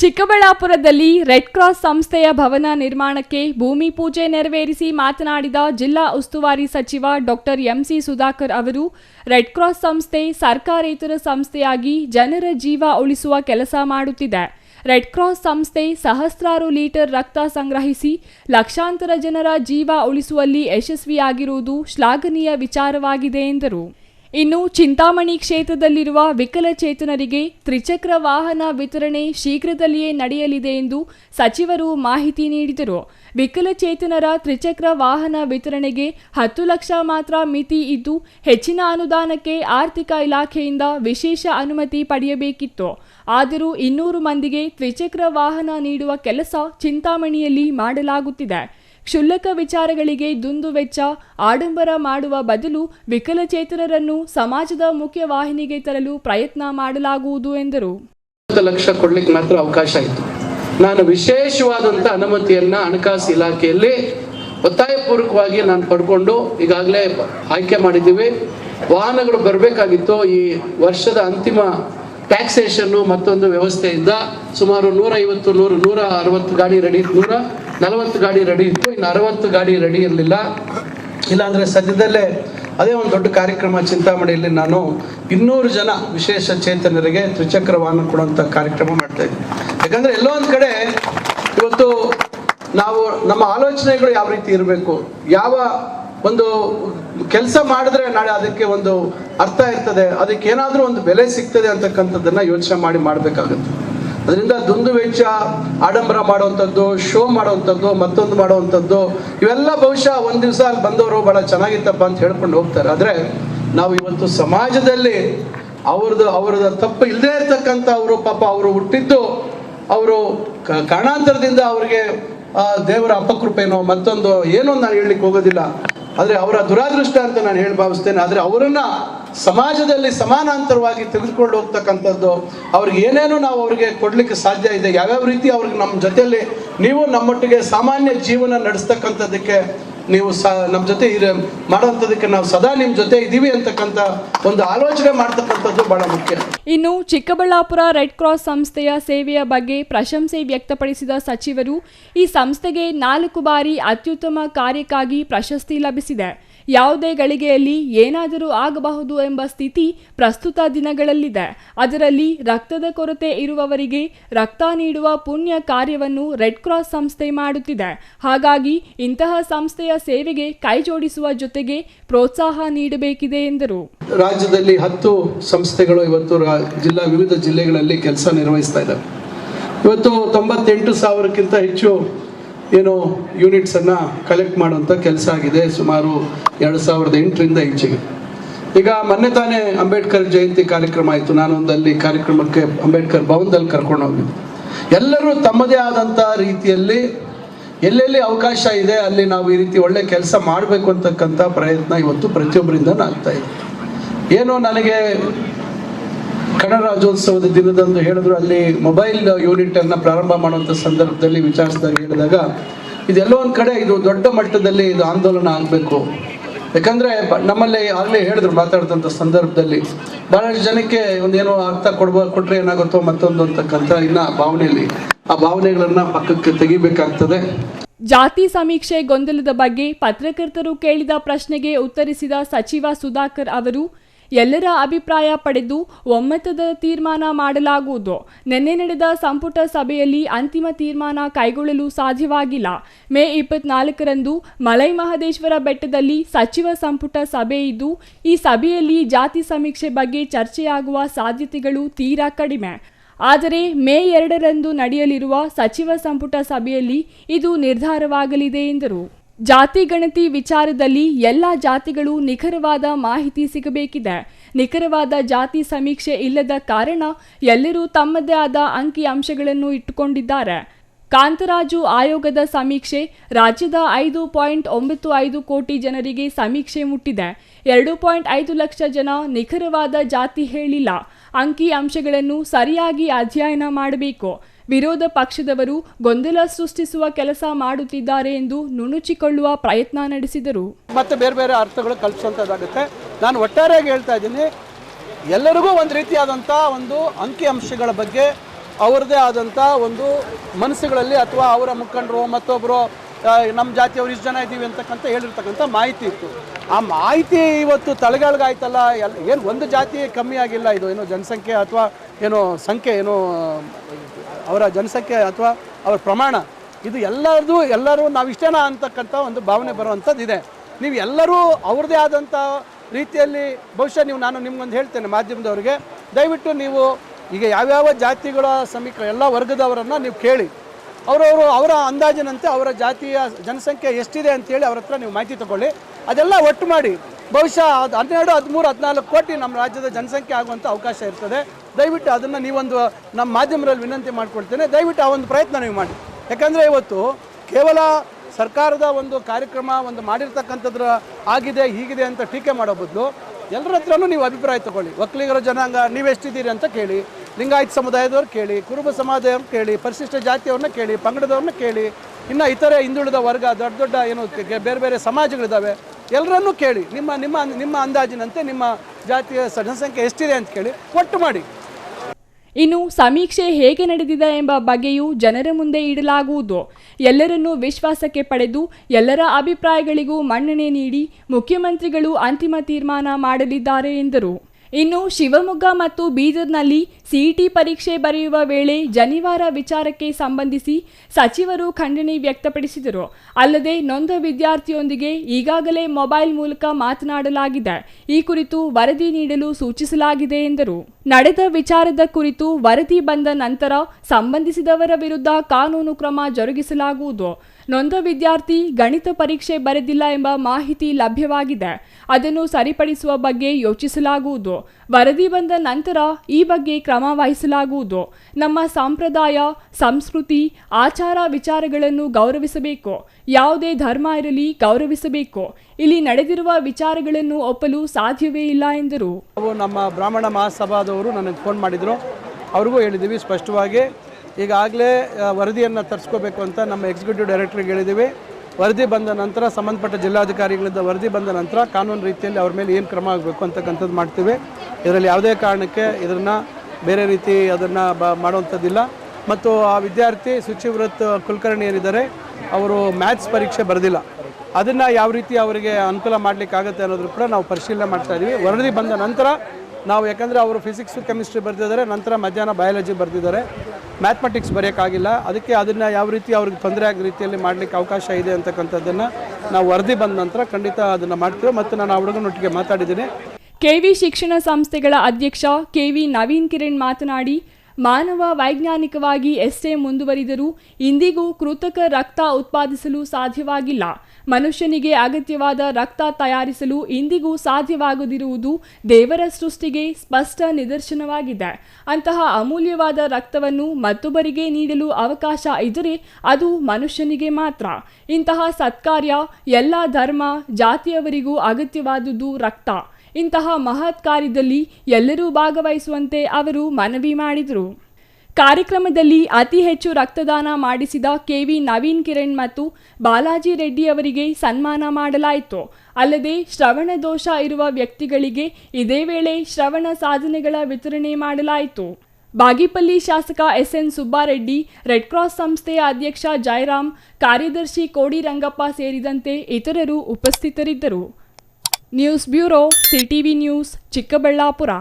ಚಿಕ್ಕಬಳ್ಳಾಪುರದಲ್ಲಿ red cross ಸಂಸ್ಥೆಯ ಭವನ ನಿರ್ಮಾಣಕ್ಕೆ ಭೂಮಿ ಪೂಜೆ ನೆರವೇರಿಸಿ ಮಾತನಾಡಿದ ಜಿಲ್ಲಾ ಉಸ್ತುವಾರಿ ಸಚಿವ ಡಾಕ್ಟರ್ ಎಂಸಿ ಸುಧಾಕರ್ ಅವರು, ರೆಡ್ ಕ್ರಾಸ್ ಸಂಸ್ಥೆ ಸರ್ಕಾರೇತರ ಸಂಸ್ಥೆಯಾಗಿ ಜನರ ಜೀವ ಉಳಿಸುವ ಕೆಲಸ ಮಾಡುತ್ತಿದೆ. ರೆಡ್ ಕ್ರಾಸ್ ಸಂಸ್ಥೆ ಸಹಸ್ರಾರು ಲೀಟರ್ ರಕ್ತ ಸಂಗ್ರಹಿಸಿ ಲಕ್ಷಾಂತರ ಜನರ ಜೀವ ಉಳಿಸುವಲ್ಲಿ ಯಶಸ್ವಿಯಾಗಿರುವುದು ಶ್ಲಾಘನೀಯ ವಿಚಾರವಾಗಿದೆ ಎಂದರು. ಇನ್ನು ಚಿಂತಾಮಣಿ ಕ್ಷೇತ್ರದಲ್ಲಿರುವ ವಿಕಲಚೇತನರಿಗೆ ತ್ರಿಚಕ್ರ ವಾಹನ ವಿತರಣೆ ಶೀಘ್ರದಲ್ಲಿಯೇ ನಡೆಯಲಿದೆ ಎಂದು ಸಚಿವರು ಮಾಹಿತಿ ನೀಡಿದರು. ವಿಕಲಚೇತನರ ತ್ರಿಚಕ್ರ ವಾಹನ ವಿತರಣೆಗೆ ಹತ್ತು ಲಕ್ಷ ಮಾತ್ರ ಮಿತಿ ಇದ್ದು, ಹೆಚ್ಚಿನ ಅನುದಾನಕ್ಕೆ ಆರ್ಥಿಕ ಇಲಾಖೆಯಿಂದ ವಿಶೇಷ ಅನುಮತಿ ಪಡೆಯಬೇಕಿತ್ತು. ಆದರೂ ಇನ್ನೂರು ಮಂದಿಗೆ ತ್ರಿಚಕ್ರ ವಾಹನ ನೀಡುವ ಕೆಲಸ ಚಿಂತಾಮಣಿಯಲ್ಲಿ ಮಾಡಲಾಗುತ್ತಿದೆ. ಕ್ಷುಲ್ಲಕ ವಿಚಾರಗಳಿಗೆ ದುಂದುವೆಚ್ಚ ಆಡಂಬರ ಮಾಡುವ ಬದಲು ವಿಕಲಚೇತನರನ್ನು ಸಮಾಜದ ಮುಖ್ಯ ವಾಹಿನಿಗೆ ತರಲು ಪ್ರಯತ್ನ ಮಾಡಲಾಗುವುದು ಎಂದರು. ಲಕ್ಷ ಕೊಡ್ಲಿಕ್ಕೆ ಮಾತ್ರ ಅವಕಾಶ ಇತ್ತು. ನಾನು ವಿಶೇಷವಾದಂಥ ಅನುಮತಿಯನ್ನ ಹಣಕಾಸು ಇಲಾಖೆಯಲ್ಲಿ ಒತ್ತಾಯಪೂರ್ವಕವಾಗಿ ನಾನು ಪಡ್ಕೊಂಡು ಈಗಾಗಲೇ ಆಯ್ಕೆ ಮಾಡಿದ್ದೀವಿ. ವಾಹನಗಳು ಬರಬೇಕಾಗಿತ್ತು. ಈ ವರ್ಷದ ಅಂತಿಮ ಟ್ಯಾಕ್ಸೇಷನ್ನು ಮತ್ತೊಂದು ವ್ಯವಸ್ಥೆಯಿಂದ ಸುಮಾರು ನೂರ ಐವತ್ತು ನೂರು ನೂರ ಅರವತ್ತು ಗಾಡಿ ರೆಡಿ ನೂರ ನಲವತ್ತು ಗಾಡಿ ರೆಡಿ ಇತ್ತು, ಇನ್ನು ಅರವತ್ತು ಗಾಡಿ ರೆಡಿ ಇರಲಿಲ್ಲ. ಇಲ್ಲಾಂದರೆ ಸದ್ಯದಲ್ಲೇ ಅದೇ ಒಂದು ದೊಡ್ಡ ಕಾರ್ಯಕ್ರಮ ಚಿಂತಾಮಣಿಯಲ್ಲಿ ನಾನು ಇನ್ನೂರು ಜನ ವಿಶೇಷ ಚೇತನರಿಗೆ ತ್ರಿಚಕ್ರ ವಾಹನ ಕೊಡುವಂಥ ಕಾರ್ಯಕ್ರಮ ಮಾಡ್ತಾ ಇದ್ದೀನಿ. ಯಾಕಂದರೆ ಎಲ್ಲೋ ಒಂದು ಕಡೆ ಇವತ್ತು ನಾವು ನಮ್ಮ ಆಲೋಚನೆಗಳು ಯಾವ ರೀತಿ ಇರಬೇಕು, ಯಾವ ಒಂದು ಕೆಲಸ ಮಾಡಿದ್ರೆ ನಾಳೆ ಅದಕ್ಕೆ ಒಂದು ಅರ್ಥ ಇರ್ತದೆ, ಅದಕ್ಕೆ ಏನಾದರೂ ಒಂದು ಬೆಲೆ ಸಿಗ್ತದೆ ಅಂತಕ್ಕಂಥದ್ದನ್ನು ಯೋಚನೆ ಮಾಡಿ ಮಾಡಬೇಕಾಗುತ್ತೆ. ಅದರಿಂದ ದುಂದು ವೆಚ್ಚ, ಆಡಂಬರ ಮಾಡುವಂಥದ್ದು, ಶೋ ಮಾಡುವಂಥದ್ದು, ಮತ್ತೊಂದು ಮಾಡುವಂಥದ್ದು, ಇವೆಲ್ಲ ಬಹುಶಃ ಒಂದು ದಿವಸ ಅಲ್ಲಿ ಬಂದವರು ಬಹಳ ಚೆನ್ನಾಗಿತ್ತಪ್ಪ ಅಂತ ಹೇಳ್ಕೊಂಡು ಹೋಗ್ತಾರೆ. ಆದರೆ ನಾವು ಇವತ್ತು ಸಮಾಜದಲ್ಲಿ ಅವ್ರದ್ದು ಅವ್ರದ್ದು ತಪ್ಪು ಇಲ್ಲದೇ ಇರ್ತಕ್ಕಂಥ ಅವರು ಪಾಪ ಅವರು ಹುಟ್ಟಿದ್ದು, ಅವರು ಕಾರಣಾಂತರದಿಂದ ಅವರಿಗೆ ದೇವರ ಅಪಕೃಪೇನೋ ಮತ್ತೊಂದು ಏನೋ ನಾನು ಹೇಳಲಿಕ್ಕೆ ಹೋಗೋದಿಲ್ಲ. ಆದರೆ ಅವರ ದುರಾದೃಷ್ಟ ಅಂತ ನಾನು ಹೇಳಿ ಭಾವಿಸ್ತೇನೆ, ಆದರೆ ಅವರನ್ನ ಸಮಾಜದಲ್ಲಿ ಸಮಾನಾಂತರವಾಗಿ ತೆಗೆದುಕೊಂಡು ಹೋಗ್ತಕ್ಕಂಥದ್ದು ಅವ್ರಿಗೆ ಏನೇನು ನಾವು ಅವ್ರಿಗೆ ಕೊಡ್ಲಿಕ್ಕೆ ಸಾಧ್ಯ ಇದೆ, ಯಾವ್ಯಾವ ರೀತಿ ಅವ್ರಿಗೆ ನಮ್ಮ ಜೊತೆಯಲ್ಲಿ ನೀವು ನಮ್ಮೊಟ್ಟಿಗೆ ಸಾಮಾನ್ಯ ಜೀವನ ನಡೆಸ್ತಕ್ಕಂಥದ್ದಕ್ಕೆ ನೀವು ಸ ನಮ್ಮ ಜೊತೆ ಇರ, ಮಾಡುವಂಥದಕ್ಕೆ ನಾವು ಸದಾ ನಿಮ್ಮ ಜೊತೆ ಇದ್ದೀವಿ ಅಂತಕ್ಕಂಥ ಒಂದು ಆಲೋಚನೆ ಮಾಡ್ತಕ್ಕಂಥದ್ದು ಬಹಳ ಮುಖ್ಯ. ಇನ್ನು ಚಿಕ್ಕಬಳ್ಳಾಪುರ ರೆಡ್ ಕ್ರಾಸ್ ಸಂಸ್ಥೆಯ ಸೇವೆಯ ಬಗ್ಗೆ ಪ್ರಶಂಸೆ ವ್ಯಕ್ತಪಡಿಸಿದ ಸಚಿವರು, ಈ ಸಂಸ್ಥೆಗೆ ನಾಲ್ಕು ಬಾರಿ ಅತ್ಯುತ್ತಮ ಕಾರ್ಯಕ್ಕಾಗಿ ಪ್ರಶಸ್ತಿ ಲಭಿಸಿದೆ. ಯಾವುದೇ ಗಳಿಗೆಯಲ್ಲಿ ಏನಾದರೂ ಆಗಬಹುದು ಎಂಬ ಸ್ಥಿತಿ ಪ್ರಸ್ತುತ ದಿನಗಳಲ್ಲಿದೆ. ಅದರಲ್ಲಿ ರಕ್ತದ ಕೊರತೆ ಇರುವವರಿಗೆ ರಕ್ತ ನೀಡುವ ಪುಣ್ಯ ಕಾರ್ಯವನ್ನು ರೆಡ್ ಕ್ರಾಸ್ ಸಂಸ್ಥೆ ಮಾಡುತ್ತಿದೆ. ಹಾಗಾಗಿ ಇಂತಹ ಸಂಸ್ಥೆಯ ಸೇವೆಗೆ ಕೈಜೋಡಿಸುವ ಜೊತೆಗೆ ಪ್ರೋತ್ಸಾಹ ನೀಡಬೇಕಿದೆ ಎಂದರು. ರಾಜ್ಯದಲ್ಲಿ ಹತ್ತು ಸಂಸ್ಥೆಗಳು ಇವತ್ತು ಜಿಲ್ಲಾ, ವಿವಿಧ ಜಿಲ್ಲೆಗಳಲ್ಲಿ ಕೆಲಸ ನಿರ್ವಹಿಸ್ತಾ ಇದ್ದಾವೆ. ಇವತ್ತು ತೊಂಬತ್ತೆಂಟು ಸಾವಿರಕ್ಕಿಂತ ಹೆಚ್ಚು ಏನು ಯೂನಿಟ್ಸನ್ನು ಕಲೆಕ್ಟ್ ಮಾಡುವಂಥ ಕೆಲಸ ಆಗಿದೆ ಸುಮಾರು ಎರಡು ಸಾವಿರದ ಎಂಟರಿಂದ ಈಚೆಗೆ ಈಗ ಮೊನ್ನೆ ತಾನೇ ಅಂಬೇಡ್ಕರ್ ಜಯಂತಿ ಕಾರ್ಯಕ್ರಮ ಆಯಿತು. ನಾನು ಒಂದು ಅಲ್ಲಿ ಕಾರ್ಯಕ್ರಮಕ್ಕೆ ಅಂಬೇಡ್ಕರ್ ಭವನದಲ್ಲಿ ಕರ್ಕೊಂಡು ಹೋಗಿದ್ದೆ. ಎಲ್ಲರೂ ತಮ್ಮದೇ ಆದಂಥ ರೀತಿಯಲ್ಲಿ ಎಲ್ಲೆಲ್ಲಿ ಅವಕಾಶ ಇದೆ ಅಲ್ಲಿ ನಾವು ಈ ರೀತಿ ಒಳ್ಳೆ ಕೆಲಸ ಮಾಡಬೇಕು ಅಂತಕ್ಕಂಥ ಪ್ರಯತ್ನ ಇವತ್ತು ಪ್ರತಿಯೊಬ್ಬರಿಂದ ಆಗ್ತಾ ಇದೆ. ಏನು ನನಗೆ ಕನ್ನಡ ರಾಜ್ಯೋತ್ಸವದ ದಿನದಂದು ಹೇಳಿದ್ರು, ಅಲ್ಲಿ ಮೊಬೈಲ್ ಯೂನಿಟ್ ಅನ್ನ ಪ್ರಾರಂಭ ಮಾಡುವಂಥ ಸಂದರ್ಭದಲ್ಲಿ ವಿಚಾರಿಸಿದಾಗ ಹೇಳಿದಾಗ, ಇದೆಲ್ಲೋ ಒಂದ್ ಕಡೆ ಇದು ದೊಡ್ಡ ಮಟ್ಟದಲ್ಲಿ ಇದು ಆಂದೋಲನ ಆಗಬೇಕು. ಯಾಕಂದ್ರೆ ನಮ್ಮಲ್ಲಿ ಆಗಲೇ ಹೇಳಿದ್ರು ಮಾತಾಡ್ತಂಥ ಸಂದರ್ಭದಲ್ಲಿ, ಬಹಳಷ್ಟು ಜನಕ್ಕೆ ಒಂದೇನೋ ಅರ್ಥ ಕೊಡ್ಬೋ, ಕೊಟ್ರೆ ಏನಾಗುತ್ತೋ ಮತ್ತೊಂದು ಅಂತಕ್ಕಂಥ ಇನ್ನ ಭಾವನೆಯಲ್ಲಿ, ಆ ಭಾವನೆಗಳನ್ನ ಪಕ್ಕಕ್ಕೆ ತೆಗಿಬೇಕಾಗ್ತದೆ. ಜಾತಿ ಸಮೀಕ್ಷೆ ಗೊಂದಲದ ಬಗ್ಗೆ ಪತ್ರಕರ್ತರು ಕೇಳಿದ ಪ್ರಶ್ನೆಗೆ ಉತ್ತರಿಸಿದ ಸಚಿವ ಸುಧಾಕರ್ ಅವರು ಎಲ್ಲರ ಅಭಿಪ್ರಾಯ ಪಡೆದು ಒಮ್ಮತದ ತೀರ್ಮಾನ ಮಾಡಲಾಗುವುದು. ನಿನ್ನೆ ನಡೆದ ಸಂಪುಟ ಸಭೆಯಲ್ಲಿ ಅಂತಿಮ ತೀರ್ಮಾನ ಕೈಗೊಳ್ಳಲು ಸಾಧ್ಯವಾಗಿಲ್ಲ. ಮೇ ಇಪ್ಪತ್ನಾಲ್ಕರಂದು ಮಲೈ ಮಹದೇಶ್ವರ ಬೆಟ್ಟದಲ್ಲಿ ಸಚಿವ ಸಂಪುಟ ಸಭೆ ಇದ್ದು, ಈ ಸಭೆಯಲ್ಲಿ ಜಾತಿ ಸಮೀಕ್ಷೆ ಬಗ್ಗೆ ಚರ್ಚೆಯಾಗುವ ಸಾಧ್ಯತೆಗಳು ತೀರಾ ಕಡಿಮೆ. ಆದರೆ ಮೇ ಎರಡರಂದು ನಡೆಯಲಿರುವ ಸಚಿವ ಸಂಪುಟ ಸಭೆಯಲ್ಲಿ ಇದು ನಿರ್ಧಾರವಾಗಲಿದೆ ಎಂದರು. ಜಾತಿ ಗಣತಿ ವಿಚಾರದಲ್ಲಿ ಎಲ್ಲ ಜಾತಿಗಳು ನಿಖರವಾದ ಮಾಹಿತಿ ಸಿಗಬೇಕಿದೆ. ನಿಖರವಾದ ಜಾತಿ ಸಮೀಕ್ಷೆ ಇಲ್ಲದ ಕಾರಣ ಎಲ್ಲರೂ ತಮ್ಮದೇ ಆದ ಅಂಕಿ ಅಂಶಗಳನ್ನು ಇಟ್ಟುಕೊಂಡಿದ್ದಾರೆ. ಕಾಂತರಾಜು ಆಯೋಗದ ಸಮೀಕ್ಷೆ ರಾಜ್ಯದ ಐದು ಪಾಯಿಂಟ್ ಒಂಬತ್ತು ಐದು ಕೋಟಿ ಜನರಿಗೆ ಸಮೀಕ್ಷೆ ಮುಟ್ಟಿದೆ. ಎರಡು ಪಾಯಿಂಟ್ ಐದು ಲಕ್ಷ ಜನ ನಿಖರವಾದ ಜಾತಿ ಹೇಳಿಲ್ಲ. ಅಂಕಿ ಅಂಶಗಳನ್ನು ಸರಿಯಾಗಿ ಅಧ್ಯಯನ ಮಾಡಬೇಕು. ವಿರೋಧ ಪಕ್ಷದವರು ಗೊಂದಲ ಸೃಷ್ಟಿಸುವ ಕೆಲಸ ಮಾಡುತ್ತಿದ್ದಾರೆ ಎಂದು ನುಣುಚಿಕೊಳ್ಳುವ ಪ್ರಯತ್ನ ನಡೆಸಿದರು. ಮತ್ತೆ ಬೇರೆ ಬೇರೆ ಅರ್ಥಗಳು ಕಲ್ಪಿಸುವಂಥದ್ದಾಗುತ್ತೆ ನಾನು ಒಟ್ಟಾರೆಯಾಗಿ ಹೇಳ್ತಾ ಇದ್ದೀನಿ, ಎಲ್ಲರಿಗೂ ಒಂದು ರೀತಿಯಾದಂಥ ಒಂದು ಅಂಕಿ ಅಂಶಗಳ ಬಗ್ಗೆ ಅವರದೇ ಆದಂಥ ಒಂದು ಮನಸ್ಸುಗಳಲ್ಲಿ ಅಥವಾ ಅವರ ಮುಖಂಡರು ಮತ್ತೊಬ್ಬರು ನಮ್ಮ ಜಾತಿಯವರು ಇಷ್ಟು ಜನ ಇದ್ದೀವಿ ಅಂತಕ್ಕಂಥ ಹೇಳಿರ್ತಕ್ಕಂಥ ಮಾಹಿತಿ ಇತ್ತು. ಆ ಮಾಹಿತಿ ಇವತ್ತು ತಲೆಗಾಳ್ಗಾಯ್ತಲ್ಲ ಎಲ್ಲ ಏನು ಒಂದು ಜಾತಿ ಕಮ್ಮಿ ಆಗಿಲ್ಲ ಇದು, ಏನೋ ಜನಸಂಖ್ಯೆ ಅಥವಾ ಏನೋ ಸಂಖ್ಯೆ, ಏನೋ ಅವರ ಜನಸಂಖ್ಯೆ ಅಥವಾ ಅವರ ಪ್ರಮಾಣ, ಇದು ಎಲ್ಲರದು ಎಲ್ಲರೂ ನಾವು ಇಷ್ಟೇನಾ ಅಂತಕ್ಕಂಥ ಒಂದು ಭಾವನೆ ಬರುವಂಥದ್ದು ಇದೆ. ನೀವು ಎಲ್ಲರೂ ಅವ್ರದ್ದೇ ಆದಂಥ ರೀತಿಯಲ್ಲಿ ಬಹುಶಃ ನೀವು, ನಾನು ನಿಮ್ಗೊಂದು ಹೇಳ್ತೇನೆ ಮಾಧ್ಯಮದವರಿಗೆ. ದಯವಿಟ್ಟು ನೀವು ಈಗ ಯಾವ್ಯಾವ ಜಾತಿಗಳ ಸಮೀಕರಣ, ಎಲ್ಲ ವರ್ಗದವರನ್ನು ನೀವು ಕೇಳಿ. ಅವರವರು ಅವರ ಅಂದಾಜಿನಂತೆ ಅವರ ಜಾತಿಯ ಜನಸಂಖ್ಯೆ ಎಷ್ಟಿದೆ ಅಂತೇಳಿ ಅವ್ರ ಹತ್ರ ನೀವು ಮಾಹಿತಿ ತಗೊಳ್ಳಿ. ಅದೆಲ್ಲ ಒಟ್ಟು ಮಾಡಿ. ಬಹುಶಃ ಅದು ಹನ್ನೆರಡು, ಹದಿಮೂರು, ಹದಿನಾಲ್ಕು ಕೋಟಿ ನಮ್ಮ ರಾಜ್ಯದ ಜನಸಂಖ್ಯೆ ಆಗುವಂಥ ಅವಕಾಶ ಇರ್ತದೆ. ದಯವಿಟ್ಟು ಅದನ್ನು ನೀವೊಂದು ನಮ್ಮ ಮಾಧ್ಯಮದಲ್ಲಿ ವಿನಂತಿ ಮಾಡ್ಕೊಳ್ತೇನೆ. ದಯವಿಟ್ಟು ಆ ಒಂದು ಪ್ರಯತ್ನ ನೀವು ಮಾಡಿ. ಯಾಕಂದರೆ ಇವತ್ತು ಕೇವಲ ಸರ್ಕಾರದ ಒಂದು ಕಾರ್ಯಕ್ರಮ ಒಂದು ಮಾಡಿರ್ತಕ್ಕಂಥದ್ರ ಆಗಿದೆ, ಹೀಗಿದೆ ಅಂತ ಟೀಕೆ ಮಾಡೋ ಬದಲು ಎಲ್ಲರ ಹತ್ರನೂ ನೀವು ಅಭಿಪ್ರಾಯ ತಗೊಳ್ಳಿ. ಒಕ್ಕಲಿಗರ ಜನಾಂಗ, ನೀವೆಷ್ಟಿದ್ದೀರಿ ಅಂತ ಕೇಳಿ, ಲಿಂಗಾಯತ ಸಮುದಾಯದವ್ರು ಕೇಳಿ, ಕುರುಬ ಸಮಾಜದವ್ರು ಕೇಳಿ, ಪರಿಶಿಷ್ಟ ಜಾತಿಯವ್ರನ್ನ ಕೇಳಿ, ಪಂಗಡದವ್ರನ್ನ ಕೇಳಿ, ಇನ್ನು ಇತರೆ ಹಿಂದುಳಿದ ವರ್ಗ, ದೊಡ್ಡ ದೊಡ್ಡ ಏನು ಬೇರೆ ಬೇರೆ ಸಮಾಜಗಳಿದ್ದಾವೆ ಎಲ್ಲರನ್ನೂ ಕೇಳಿ, ನಿಮ್ಮ ನಿಮ್ಮ ನಿಮ್ಮ ಅಂದಾಜಿನಂತೆ ನಿಮ್ಮ ಜಾತಿಯ ಜನಸಂಖ್ಯೆ ಎಷ್ಟಿದೆ ಅಂತ ಕೇಳಿ ಒಟ್ಟು ಮಾಡಿ. ಇನ್ನು ಸಮೀಕ್ಷೆ ಹೇಗೆ ನಡೆದಿದೆ ಎಂಬ ಬಗ್ಗೆಯೂ ಜನರ ಮುಂದೆ ಇಡಲಾಗುವುದು. ಎಲ್ಲರನ್ನೂ ವಿಶ್ವಾಸಕ್ಕೆ ಪಡೆದು ಎಲ್ಲರ ಅಭಿಪ್ರಾಯಗಳಿಗೂ ಮನ್ನಣೆ ನೀಡಿ ಮುಖ್ಯಮಂತ್ರಿಗಳು ಅಂತಿಮ ತೀರ್ಮಾನ ಮಾಡಲಿದ್ದಾರೆ ಎಂದರು. ಇನ್ನು ಶಿವಮೊಗ್ಗ ಮತ್ತು ಬೀದರ್ನಲ್ಲಿ ಸಿಇಟಿ ಪರೀಕ್ಷೆ ಬರೆಯುವ ವೇಳೆ ಜನಿವಾರ ವಿಚಾರಕ್ಕೆ ಸಂಬಂಧಿಸಿ ಸಚಿವರು ಖಂಡನೆ ವ್ಯಕ್ತಪಡಿಸಿದರು. ಅಲ್ಲದೆ ನೊಂದ ವಿದ್ಯಾರ್ಥಿಯೊಂದಿಗೆ ಈಗಾಗಲೇ ಮೊಬೈಲ್ ಮೂಲಕ ಮಾತನಾಡಲಾಗಿದೆ. ಈ ಕುರಿತು ವರದಿ ನೀಡಲು ಸೂಚಿಸಲಾಗಿದೆ ಎಂದರು. ನಡೆದ ವಿಚಾರದ ಕುರಿತು ವರದಿ ಬಂದ ನಂತರ ಸಂಬಂಧಿಸಿದವರ ವಿರುದ್ಧ ಕಾನೂನು ಕ್ರಮ ಜರುಗಿಸಲಾಗುವುದು. ನೊಂದ ವಿದ್ಯಾರ್ಥಿ ಗಣಿತ ಪರೀಕ್ಷೆ ಬರೆದಿಲ್ಲ ಎಂಬ ಮಾಹಿತಿ ಲಭ್ಯವಾಗಿದೆ. ಅದನ್ನು ಸರಿಪಡಿಸುವ ಬಗ್ಗೆ ಯೋಚಿಸಲಾಗುವುದು. ವರದಿ ಬಂದ ನಂತರ ಈ ಬಗ್ಗೆ ಕ್ರಮ ವಹಿಸಲಾಗುವುದು ನಮ್ಮ ಸಂಪ್ರದಾಯ, ಸಂಸ್ಕೃತಿ, ಆಚಾರ ವಿಚಾರಗಳನ್ನು ಗೌರವಿಸಬೇಕು. ಯಾವುದೇ ಧರ್ಮ ಇರಲಿ ಗೌರವಿಸಬೇಕು. ಇಲ್ಲಿ ನಡೆದಿರುವ ವಿಚಾರಗಳನ್ನು ಒಪ್ಪಲು ಸಾಧ್ಯವೇ ಇಲ್ಲ ಎಂದರು. ನಮ್ಮ ಬ್ರಾಹ್ಮಣ ಮಹಾಸಭಾದವರು ನನಗೆ ಫೋನ್ ಮಾಡಿದರು. ಅವ್ರಿಗೂ ಹೇಳಿದ್ದೀವಿ ಸ್ಪಷ್ಟವಾಗಿ. ಈಗಾಗಲೇ ವರದಿಯನ್ನು ತರಿಸ್ಕೋಬೇಕು ಅಂತ ನಮ್ಮ ಎಕ್ಸಿಕ್ಯೂಟಿವ್ ಡೈರೆಕ್ಟ್ರಿಗೆ ಹೇಳಿದ್ದೀವಿ. ವರದಿ ಬಂದ ನಂತರ ಸಂಬಂಧಪಟ್ಟ ಜಿಲ್ಲಾಧಿಕಾರಿಗಳಿಂದ ವರದಿ ಬಂದ ನಂತರ ಕಾನೂನು ರೀತಿಯಲ್ಲಿ ಅವ್ರ ಮೇಲೆ ಏನು ಕ್ರಮ ಆಗಬೇಕು ಅಂತಕ್ಕಂಥದ್ದು ಮಾಡ್ತೀವಿ. ಇದರಲ್ಲಿ ಯಾವುದೇ ಕಾರಣಕ್ಕೆ ಇದನ್ನು ಬೇರೆ ರೀತಿ ಅದನ್ನು ಬ ಮಾಡುವಂಥದ್ದಿಲ್ಲ. ಮತ್ತು ಆ ವಿದ್ಯಾರ್ಥಿ ಶುಚಿವ್ರತ್ ಕುಲಕರ್ಣಿ ಏನಿದ್ದಾರೆ ಅವರು ಮ್ಯಾಥ್ಸ್ ಪರೀಕ್ಷೆ ಬರೆದಿಲ್ಲ. ಅದನ್ನು ಯಾವ ರೀತಿ ಅವರಿಗೆ ಅನುಕೂಲ ಮಾಡ್ಲಿಕ್ಕೆ ಆಗುತ್ತೆ ಅನ್ನೋದ್ರ ಕೂಡ ನಾವು ಪರಿಶೀಲನೆ ಮಾಡ್ತಾ ಇದ್ದೀವಿ ವರದಿ ಬಂದ ನಂತರ ನಾವು ಯಾಕಂದರೆ ಅವರು ಫಿಸಿಕ್ಸ್, ಕೆಮಿಸ್ಟ್ರಿ ಬರೆದಿದ್ದಾರೆ. ನಂತರ ಮಧ್ಯಾಹ್ನ ಬಯಾಲಜಿ ಬರೆದಿದ್ದಾರೆ. ಮ್ಯಾಥಮೆಟಿಕ್ಸ್ ಬರೆಯೋಕ್ಕಾಗಿಲ್ಲ. ಅದಕ್ಕೆ ಅದನ್ನು ಯಾವ ರೀತಿ ಅವ್ರಿಗೆ ತೊಂದರೆ ಆಗೋ ರೀತಿಯಲ್ಲಿ ಮಾಡಲಿಕ್ಕೆ ಅವಕಾಶ ಇದೆ ಅಂತಕ್ಕಂಥದ್ದನ್ನು ನಾವು ವರದಿ ಬಂದ ನಂತರ ಖಂಡಿತ ಅದನ್ನು ಮಾಡ್ತೀವಿ. ಮತ್ತು ನಾನು ಆ ಹುಡುಗನೊಟ್ಟಿಗೆ ಮಾತಾಡಿದ್ದೀನಿ. ಕೆವಿ ಶಿಕ್ಷಣ ಸಂಸ್ಥೆಗಳ ಅಧ್ಯಕ್ಷ ಕೆವಿ ನವೀನ್ ಕಿರಣ್ ಮಾತನಾಡಿ, ಮಾನವ ವೈಜ್ಞಾನಿಕವಾಗಿ ಎಷ್ಟೇ ಮುಂದುವರಿದರೂ ಇಂದಿಗೂ ಕೃತಕ ರಕ್ತ ಉತ್ಪಾದಿಸಲು ಸಾಧ್ಯವಾಗಿಲ್ಲ. ಮನುಷ್ಯನಿಗೆ ಅಗತ್ಯವಾದ ರಕ್ತ ತಯಾರಿಸಲು ಇಂದಿಗೂ ಸಾಧ್ಯವಾಗದಿರುವುದು ದೇವರ ಸೃಷ್ಟಿಗೆ ಸ್ಪಷ್ಟ ನಿದರ್ಶನವಾಗಿದೆ. ಅಂತಹ ಅಮೂಲ್ಯವಾದ ರಕ್ತವನ್ನು ಮತ್ತೊಬ್ಬರಿಗೆ ನೀಡಲು ಅವಕಾಶ ಇದ್ದರೆ ಅದು ಮನುಷ್ಯನಿಗೆ ಮಾತ್ರ. ಇಂತಹ ಸತ್ಕಾರ್ಯ ಎಲ್ಲ ಧರ್ಮ, ಜಾತಿಯವರಿಗೂ ಅಗತ್ಯವಾದುದು ರಕ್ತ. ಇಂತಹ ಮಹತ್ ಕಾರ್ಯದಲ್ಲಿ ಎಲ್ಲರೂ ಭಾಗವಹಿಸುವಂತೆ ಅವರು ಮನವಿ ಮಾಡಿದರು. ಕಾರ್ಯಕ್ರಮದಲ್ಲಿ ಅತಿ ಹೆಚ್ಚು ರಕ್ತದಾನ ಮಾಡಿಸಿದ ಕೆವಿ ನವೀನ್ ಕಿರಣ್ ಮತ್ತು ಬಾಲಾಜಿ ರೆಡ್ಡಿ ಅವರಿಗೆ ಸನ್ಮಾನ ಮಾಡಲಾಯಿತು. ಅಲ್ಲದೆ ಶ್ರವಣ ದೋಷ ಇರುವ ವ್ಯಕ್ತಿಗಳಿಗೆ ಇದೇ ವೇಳೆ ಶ್ರವಣ ಸಾಧನೆಗಳ ವಿತರಣೆ ಮಾಡಲಾಯಿತು. ಬಾಗಿಪಲ್ಲಿ ಶಾಸಕ S N Subbareddy, Red Cross ಸಂಸ್ಥೆಯ ಅಧ್ಯಕ್ಷ ಜಯರಾಮ್ ಕಾರ್ಯದರ್ಶಿ ಕೋಡಿ ರಂಗಪ್ಪ ಸೇರಿದಂತೆ ಇತರರು ಉಪಸ್ಥಿತರಿದ್ದರು. news bureau CTV news Chikkaballapur